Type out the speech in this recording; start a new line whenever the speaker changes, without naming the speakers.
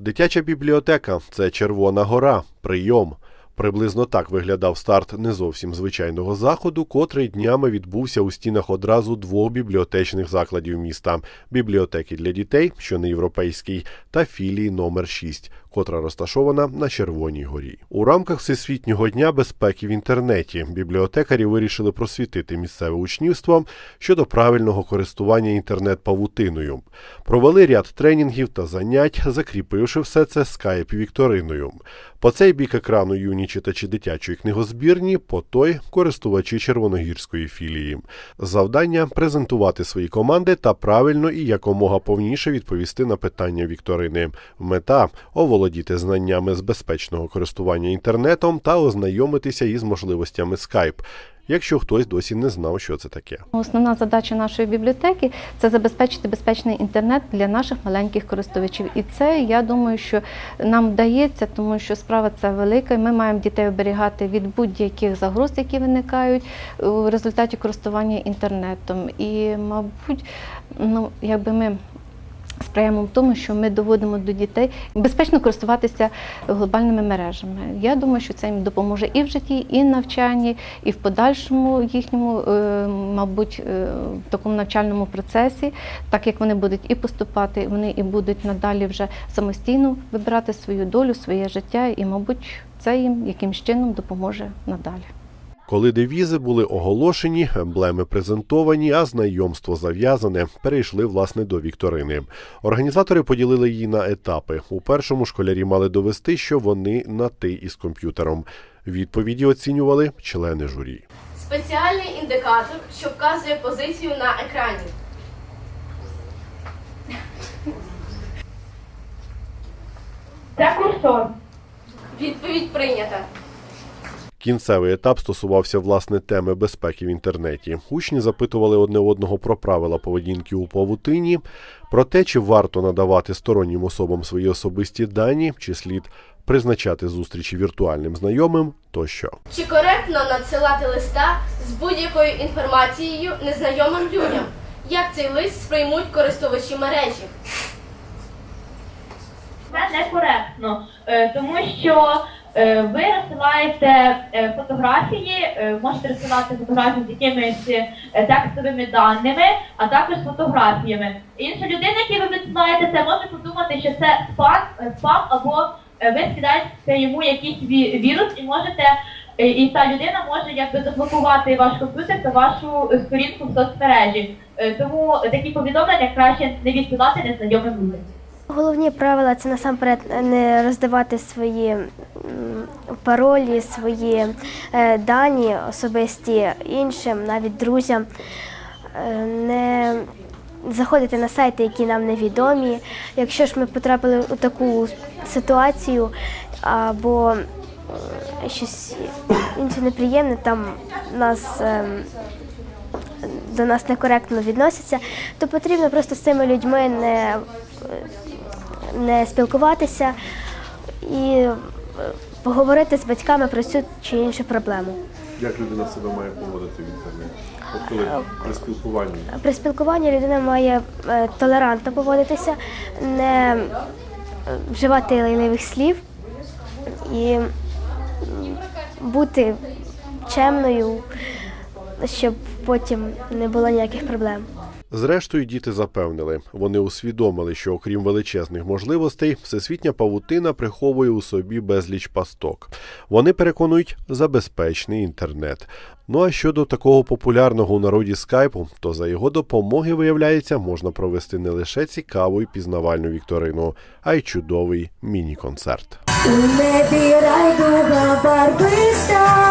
Дитяча бібліотека це Червона гора, прийом. Приблизно так виглядав старт не зовсім звичайного заходу, котрий днями відбувся у стінах одразу двох бібліотечних закладів міста: бібліотеки для дітей, що не європейський, та філії номер 6 котра розташована на Червоній горі. У рамках Всесвітнього дня безпеки в інтернеті бібліотекарі вирішили просвітити місцеве учнівство щодо правильного користування інтернет-павутиною. Провели ряд тренінгів та занять, закріпивши все це скайп-вікториною. По цей бік екрану юні читачі дитячої книгозбірні, по той користувачі червоногірської філії. Завдання презентувати свої команди та правильно і якомога повніше відповісти на питання вікторини. Мета оволодіти знаннями з безпечного користування інтернетом та ознайомитися із можливостями Skype, якщо хтось досі не знав, що це таке.
Основна задача нашої бібліотеки це забезпечити безпечний інтернет для наших маленьких користувачів. І це я думаю, що нам вдається, тому що справа ця велика. і Ми маємо дітей оберігати від будь-яких загроз, які виникають у результаті користування інтернетом. І, мабуть, ну якби ми. Сприяємо в тому, що ми доводимо до дітей безпечно користуватися глобальними мережами. Я думаю, що це їм допоможе і в житті, і в навчанні, і в подальшому їхньому, е, мабуть, е, в такому навчальному процесі, так як вони будуть і поступати, вони і будуть надалі вже самостійно вибирати свою долю, своє життя, і, мабуть, це їм якимсь чином допоможе надалі.
Коли девізи були оголошені, емблеми презентовані, а знайомство зав'язане, перейшли власне до вікторини. Організатори поділили її на етапи. У першому школярі мали довести, що вони на ти із комп'ютером. Відповіді оцінювали члени журі.
Спеціальний індикатор, що вказує позицію на екрані.
Це курсор.
Відповідь прийнята.
Кінцевий етап стосувався власне теми безпеки в інтернеті. Учні запитували одне одного про правила поведінки у павутині, про те, чи варто надавати стороннім особам свої особисті дані, чи слід призначати зустрічі віртуальним знайомим тощо.
Чи коректно надсилати листа з будь-якою інформацією незнайомим людям? Як цей лист сприймуть користувачі мережі?
Це некоректно, е, тому що ви розсилаєте е, фотографії, е, можете розсилати фотографії з якимись е, текстовими даними, а також фотографіями. Інша людина, яку ви відсилаєте, це може подумати, що це спам, е, спам або е, ви скидаєте йому якийсь ві- вірус і можете. е, І та людина може якби заблокувати ваш комп'ютер та вашу е, сторінку в соцмережі. Е, Тому такі повідомлення краще не відсилати незнайомим людям.
Головні правила це насамперед не роздавати свої паролі, свої е, дані особисті іншим, навіть друзям, Е, не заходити на сайти, які нам невідомі. Якщо ж ми потрапили у таку ситуацію або щось інше неприємне, там нас. ем, до нас некоректно відносяться, то потрібно просто з цими людьми не, не спілкуватися і е, поговорити з батьками про цю чи іншу проблему.
Як людина себе має поводити в інтернеті? Коли при спілкуванні
При спілкуванні людина має е, толерантно поводитися, не е, вживати лайливих слів і бути чемною, щоб потім не було ніяких проблем.
Зрештою, діти запевнили, вони усвідомили, що окрім величезних можливостей, всесвітня павутина приховує у собі безліч пасток. Вони переконують за безпечний інтернет. Ну а щодо такого популярного у народі скайпу, то за його допомоги, виявляється, можна провести не лише цікаву і пізнавальну вікторину, а й чудовий міні-концерт.
Райдуга барвиста,